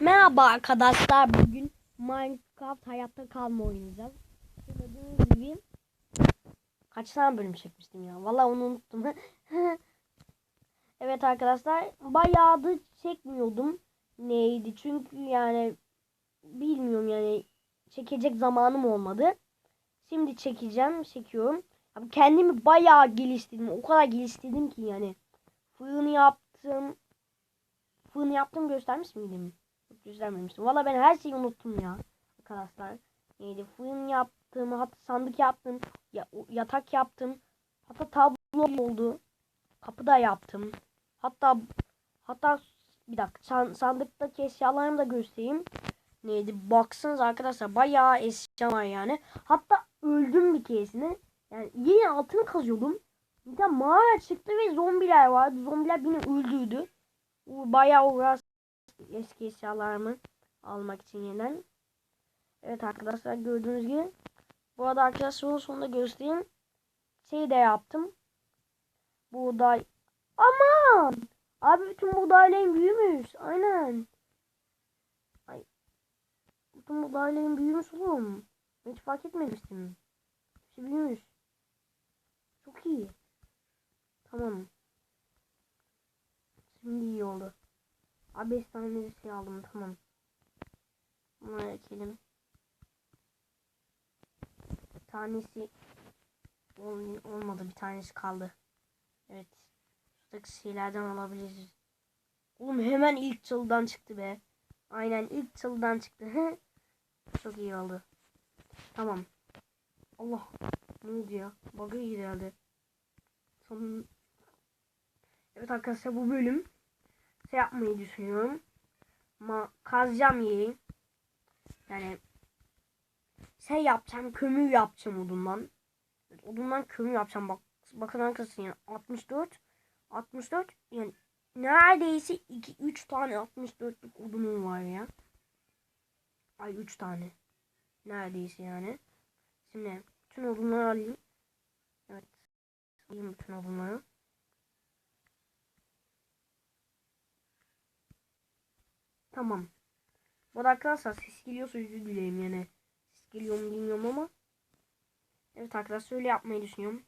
Merhaba arkadaşlar. Bugün Minecraft hayatta kalma oynayacağız. Gördüğünüz gibi kaç tane bölüm çekmiştim ya. Vallahi onu unuttum. evet arkadaşlar bayağı da çekmiyordum. Neydi? Çünkü yani bilmiyorum yani çekecek zamanım olmadı. Şimdi çekeceğim, çekiyorum. Abi kendimi bayağı geliştirdim. O kadar geliştirdim ki yani. Fırın yaptım. Fırın yaptım göstermiş miydim? Göstermemiştim. Valla ben her şeyi unuttum ya. Arkadaşlar. Neydi? Fırın yaptım. Hatta sandık yaptım. Ya, yatak yaptım. Hatta tablo oldu. Kapı da yaptım. Hatta hatta bir dakika san- sandıktaki eşyalarımı da göstereyim. Neydi? Baksanız arkadaşlar bayağı eşya var yani. Hatta öldüm bir keresinde. Yani yine altını kazıyordum. Bir de mağara çıktı ve zombiler vardı. Zombiler beni öldürdü. Bayağı uğraş eski eşyalarımı almak için yeniden. Evet arkadaşlar gördüğünüz gibi. Bu arada arkadaşlar sonunda göstereyim. Şey de yaptım. Buğday. Aman! Abi bütün buğdayların büyümüş. Aynen. Ay. Bütün buğdayların büyümüş oğlum. Hiç fark etmemiştim. Hepsi büyümüş. Çok iyi. Tamam. Şimdi iyi oldu. Abi 5 tane şey aldım tamam. Bunları ekelim. Bir tanesi ol- olmadı bir tanesi kaldı. Evet. Şuradaki şeylerden alabiliriz. Oğlum hemen ilk çıldan çıktı be. Aynen ilk çıldan çıktı. Çok iyi oldu. Tamam. Allah. Ne oldu ya? Bug'a girdi herhalde. Son... Evet arkadaşlar bu bölüm şey yapmayı düşünüyorum. Ama kazacağım yeri. Yani şey yapacağım, kömür yapacağım odundan. Odundan kömür yapacağım. Bak bakın arkadaşlar yani 64 64 yani neredeyse 2 3 tane 64'lük odunum var ya. Ay 3 tane. Neredeyse yani. Şimdi bütün odunları alayım. Evet. Alayım bütün odunları. Tamam. Bu arada arkadaşlar ses geliyorsa özür dileyim yani. Ses geliyor mu bilmiyorum ama. Evet arkadaşlar öyle yapmayı düşünüyorum.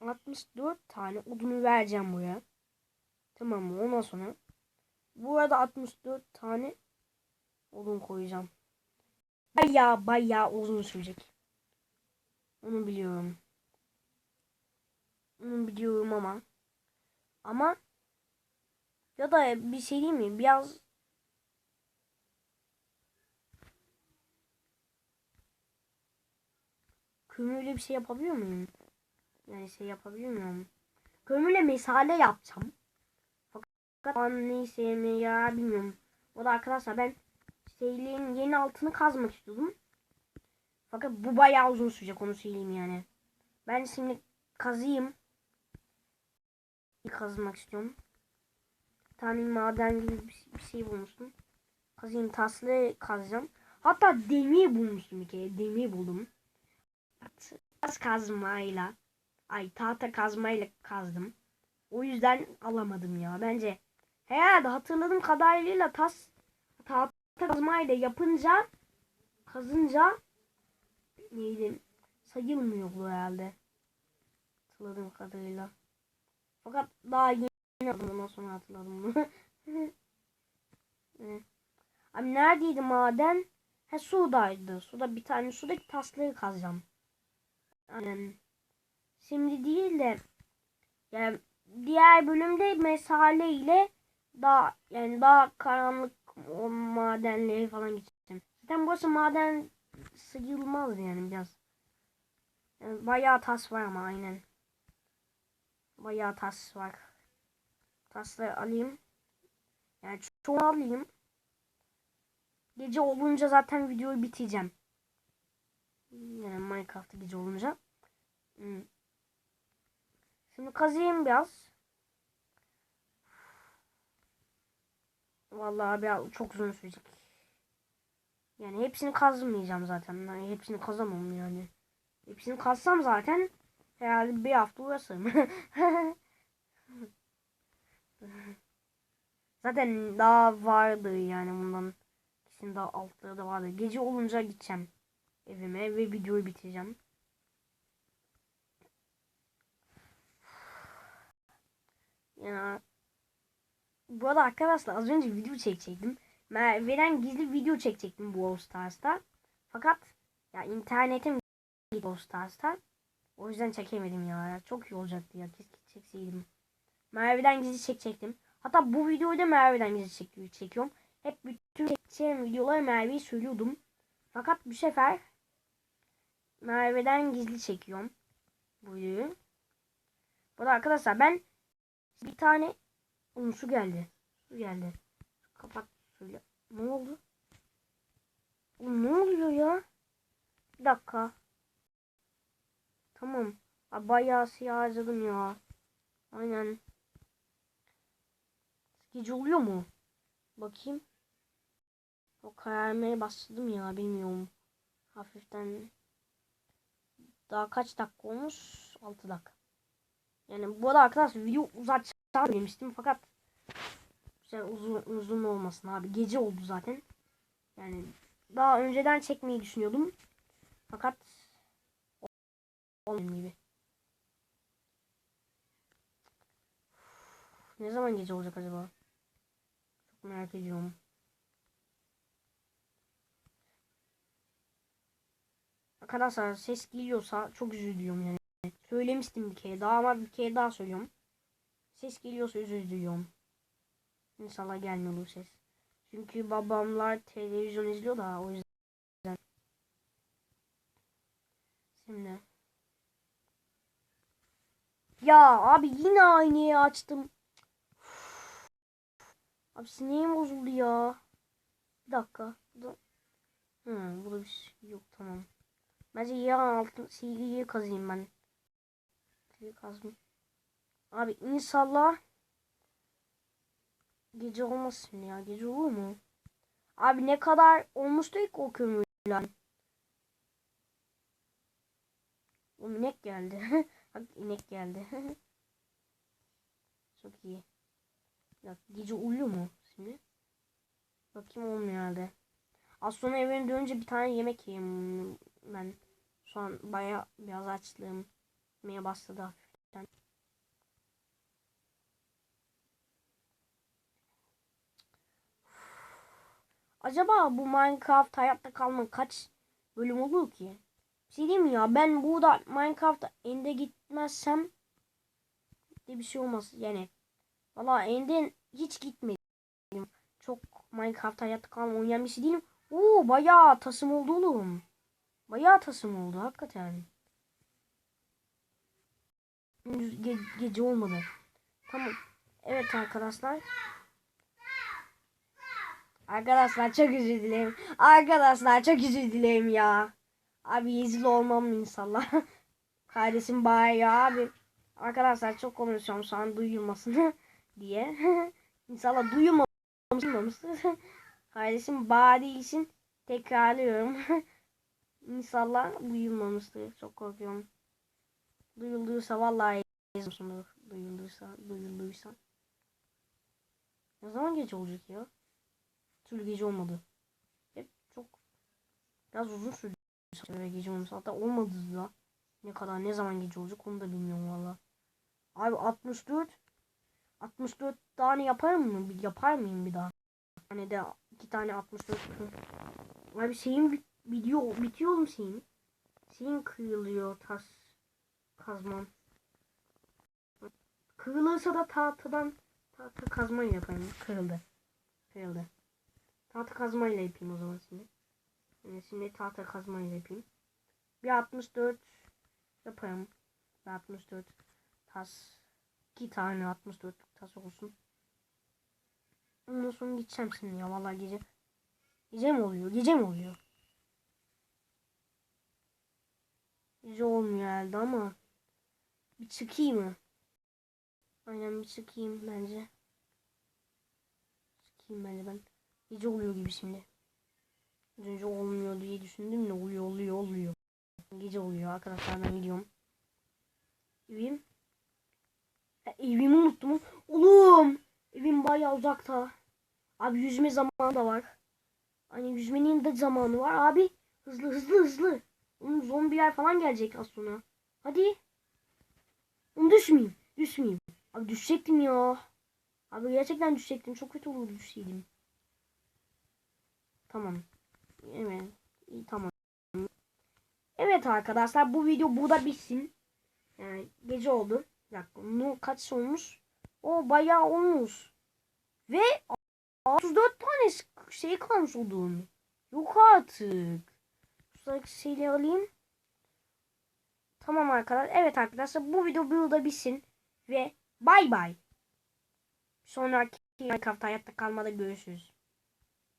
64 tane odunu vereceğim buraya. Tamam mı? Ondan sonra bu arada 64 tane odun koyacağım. Baya baya uzun sürecek. Onu biliyorum. Onu biliyorum ama. Ama ya da bir şey değil mi? Biraz kömürle bir şey yapabiliyor muyum? Yani şey yapabiliyor muyum? Kömürle mesale yapacağım. Fakat ben neyse ya bilmiyorum. O da arkadaşlar ben şeylerin yeni altını kazmak istiyordum. Fakat bu bayağı uzun sürecek onu söyleyeyim yani. Ben şimdi kazıyım. Kazmak istiyorum tane maden gibi bir şey bulmuştum. Kazayım taslı kazacağım. Hatta demir bulmuştum bir kere. Demir buldum. Tas kazmayla ay tahta kazmayla kazdım. O yüzden alamadım ya. Bence herhalde hatırladığım kadarıyla tas tahta kazmayla yapınca kazınca neydi sayılmıyor bu herhalde. Hatırladığım kadarıyla. Fakat daha yeni Ondan sonra hatırladım bunu. Abi neredeydi maden? He sudaydı. Suda bir tane sudaki tasları kazacağım. Yani şimdi değil de yani diğer bölümde mesale ile daha yani daha karanlık o madenleri falan gideceğim. Zaten burası maden sayılmaz yani biraz. Yani bayağı tas var ama aynen. Bayağı tas var. Tasları alayım. Yani çoğunu alayım. Gece olunca zaten videoyu bitireceğim. Yani Minecraft'ta gece olunca. Hmm. Şimdi kazıyım biraz. Vallahi biraz çok uzun sürecek. Yani hepsini kazmayacağım zaten. Yani hepsini kazamam yani. Hepsini kazsam zaten herhalde bir hafta uğraşırım. Zaten daha vardı yani bundan. Kesin daha altları da vardı. Gece olunca gideceğim evime ve videoyu bitireceğim. Ya bu arada arkadaşlar az önce video çekecektim. Merve'den gizli video çekecektim bu All Stars'ta. Fakat ya internetim All Stars'ta. O yüzden çekemedim ya. Çok iyi olacaktı ya. Keşke çekseydim. Merve'den gizli çekecektim. Hatta bu videoyu da Merve'den gizli çekiyor, çekiyorum. Hep bütün çekeceğim videoları Merve'yi söylüyordum. Fakat bu sefer Merve'den gizli çekiyorum. Bu videoyu. Bu arada arkadaşlar ben bir tane Oğlum su geldi. Su geldi. Kapat suyla. Ne oldu? Oğlum ne oluyor ya? Bir dakika. Tamam. Bayağı siyah ya. Aynen. Gece oluyor mu? Bakayım. O kararmaya başladım ya bilmiyorum. Hafiften. Daha kaç dakika olmuş? 6 dakika. Yani bu arada arkadaşlar video uzatacağım demiştim fakat işte uzun uzun olmasın abi. Gece oldu zaten. Yani daha önceden çekmeyi düşünüyordum. Fakat olmuyor gibi. Ne zaman gece olacak acaba? Ediyorum. Arkadaşlar ses geliyorsa çok üzülüyorum yani. Söylemiştim bir kere daha ama bir kere daha söylüyorum. Ses geliyorsa özür diliyorum. İnşallah gelmiyor bu ses. Çünkü babamlar televizyon izliyor da o yüzden. Şimdi. Ya abi yine aynayı açtım. Abi sineğim bozuldu ya. Bir dakika. Bu da... Hı, burada bir şey yok tamam. Bence yarın altın silgiyi kazıyım ben. Silgi kazmayayım. Abi inşallah gece olmasın ya. Gece olur mu? Abi ne kadar olmuştu ilk o kömürler. O inek geldi. Bak inek geldi. Çok iyi. Ya gece uyuyor mu şimdi? Bakayım olmuyor herhalde. Az sonra evine dönünce bir tane yemek yiyeyim ben. Şu an baya biraz açlığım. Yemeye başladı hafiften. Acaba bu Minecraft hayatta kalma kaç bölüm olur ki? Bir şey diyeyim mi ya ben burada Minecraft'ta ende gitmezsem de bir şey olmaz yani. Valla ende hiç gitmedim. Çok Minecraft hayatta kalma oynayan bir şey değilim. Oo bayağı tasım oldu oğlum. Bayağı tasım oldu hakikaten. Ge gece olmadı. Tamam. Evet arkadaşlar. Arkadaşlar çok özür dilerim. Arkadaşlar çok özür dilerim ya. Abi rezil olmam inşallah. Kardeşim bağırıyor abi. Arkadaşlar çok konuşuyorum şu an duyulmasın diye. inşallah duyulmamıştır. Kardeşim bağırdığı için tekrarlıyorum. inşallah duyulmamıştır. Çok korkuyorum. Duyulduysa vallahi yazmışımdır. Duyulduysa, duyulduysa. Ne zaman gece olacak ya? Türlü gece olmadı. Hep çok biraz uzun sürdü ve gece olmuş. Hatta olmadı da. Ne kadar ne zaman gece olacak onu da bilmiyorum valla. Abi 64 64 tane yaparım mı? Yapar mıyım bir daha? Hani de iki tane 64. Abi şeyim video bitiyor oğlum şeyim. Şeyim kırılıyor tas kazmam. Kırılırsa da tahtadan tahta kazmayla yaparım. Kırıldı. Kırıldı. Tahta kazmayla yapayım o zaman şimdi. Yani şimdi tahta kazmayla yapayım. Bir 64 yaparım. Bir 64 tas. İki tane 64 tas olsun. Ondan sonra gideceğim şimdi ya. Vallahi gece. Gece mi oluyor? Gece mi oluyor? Gece olmuyor herhalde ama. Bir çıkayım mı? Aynen bir çıkayım bence. Çıkayım bence ben. Gece oluyor gibi şimdi. Az önce olmuyor diye düşündüm de oluyor oluyor oluyor. Gece oluyor arkadaşlar ben gidiyorum. Evim. Evimi unuttum. Oğlum. Evim bayağı uzakta. Abi yüzme zamanı da var. Hani yüzmenin de zamanı var. Abi hızlı hızlı hızlı. Onun zombiler falan gelecek az sonra. Hadi. Onu düşmeyeyim. Düşmeyeyim. Abi düşecektim ya. Abi gerçekten düşecektim. Çok kötü olurdu düşseydim. Tamam. Evet. İyi tamam. Evet arkadaşlar bu video burada bitsin. Yani gece oldu. Dakika. No, kaç olmuş? O bayağı olmuş. Ve 34 tane şey kalmış odun. Yok artık. Şuradaki şeyleri alayım. Tamam arkadaşlar. Evet arkadaşlar bu video burada bitsin. Ve bay bay. Sonraki Minecraft hayatta kalmada görüşürüz.